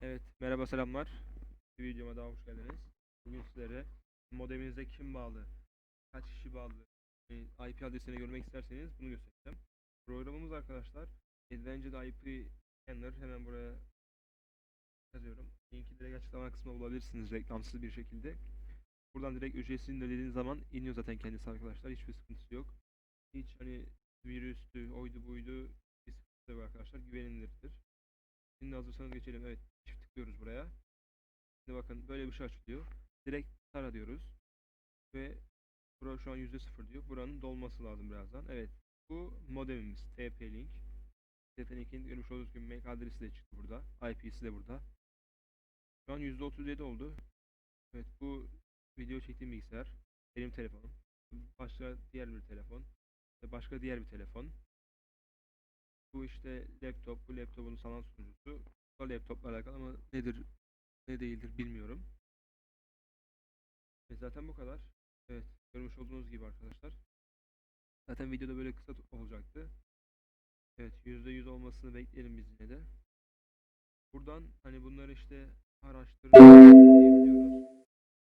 Evet, merhaba selamlar. Bir videoma daha hoş geldiniz. Bugün sizlere modeminize kim bağlı, kaç kişi bağlı, e, IP adresini görmek isterseniz bunu göstereceğim. Programımız arkadaşlar Advanced IP Scanner hemen buraya yazıyorum. Linki direkt açıklama kısmına bulabilirsiniz reklamsız bir şekilde. Buradan direkt ücretsiz indirdiğiniz zaman iniyor zaten kendisi arkadaşlar. Hiçbir sıkıntısı yok. Hiç hani virüstü, oydu buydu bir sıkıntı yok arkadaşlar. Güvenilirdir. Şimdi hazırsanız geçelim. Evet, tıklıyoruz buraya. Şimdi bakın böyle bir şey açılıyor. Direkt tara diyoruz. Ve bura şu an %0 diyor. Buranın dolması lazım birazdan. Evet, bu modemimiz TP-Link. TP-Link'in görmüş olduğunuz gibi MAC adresi de çıktı burada. IP'si de burada. Şu an %37 oldu. Evet, bu video çektiğim bilgisayar. Benim telefonum. Başka diğer bir telefon. Başka diğer bir telefon. Bu işte laptop, bu laptopun sanal sunucusu. Laptopla alakalı ama nedir, ne değildir bilmiyorum. Ve zaten bu kadar. Evet, görmüş olduğunuz gibi arkadaşlar. Zaten videoda böyle kısa olacaktı. Evet, %100 olmasını bekleyelim biz yine de. Buradan hani bunları işte araştır diyebiliyoruz.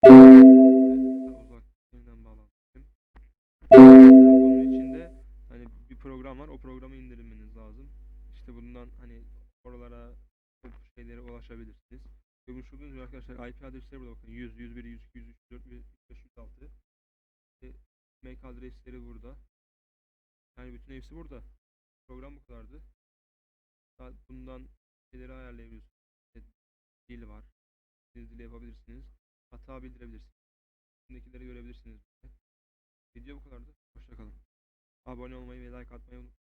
Evet, uzak yeniden bağlantıyım. Bunun içinde hani bir program var. O programı indirmeniz lazım. İşte bundan hani oralara şeylere ulaşabilirsiniz. Görmüş olduğunuz arkadaşlar IP adresleri burada bakın. 100, 101, 102, 103, 104, 105, 106. E, MAC adresleri burada. Yani bütün hepsi burada. Program bu kadardı. Bundan şeyleri ayarlayabiliyorsunuz. İşte dil var. Siz dili yapabilirsiniz. Hata bildirebilirsiniz. İçindekileri görebilirsiniz. Video bu kadardı. Hoşçakalın. Abone olmayı ve like atmayı unutmayın.